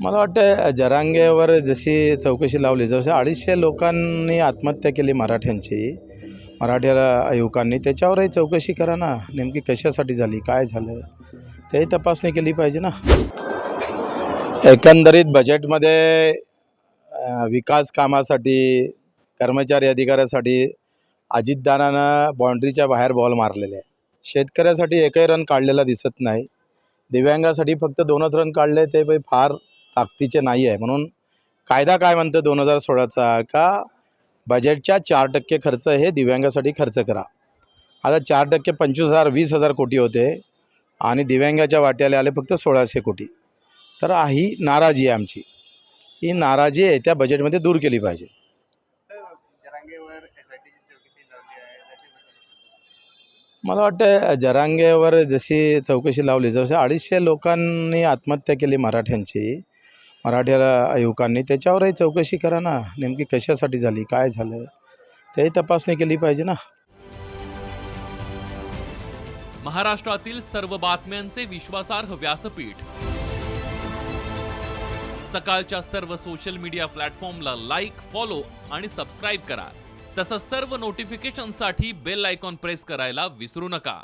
मला वाटतं जरांगेवर जशी चौकशी लावली जसं अडीचशे लोकांनी आत्महत्या केली मराठ्यांची मराठ्याला युवकांनी त्याच्यावरही चौकशी करा ना. नेमकी कशासाठी झाली काय झालं तेही तपासणी केली पाहिजे ना. एकंदरीत बजेटमध्ये विकास कामासाठी कर्मचारी अधिकाऱ्यासाठी अजितदानानं बाउंड्रीच्या बाहेर बॉल मारलेले. आहे शेतकऱ्यासाठी एकही रन काढलेला दिसत नाही. दिव्यांगासाठी फक्त दोनच रन काढले ते पण फार ताकदीचे नाही आहे म्हणून कायदा काय म्हणतं दोन हजार सोळाचा? का बजेटच्या चार टक्के खर्च हे दिव्यांगासाठी खर्च करा. आता चार टक्के पंचवीस हजार वीस हजार कोटी होते आणि दिव्यांगाच्या वाट्याला आले फक्त सोळाशे कोटी. तर ही नाराजी आहे आमची. ही नाराजी आहे त्या बजेटमध्ये दूर केली पाहिजे. मला वाटतं जरांगेवर जशी चौकशी लावली जसं अडीचशे लोकांनी आत्महत्या केली मराठ्यांची मराठ्याला युवकांनी त्याच्यावरही चौकशी करा ना. नेमकी कशासाठी झाली काय झालं? तेही तपासणी केली पाहिजे ना. महाराष्ट्रातील सर्व बातम्यांचे विश्वासार्ह व्यासपीठ. सकाळच्या सर्व सोशल मीडिया प्लॅटफॉर्मला लाईक फॉलो आणि सबस्क्राईब करा. तसंच सर्व नोटिफिकेशनसाठी बेल आयकॉन प्रेस करायला विसरू नका.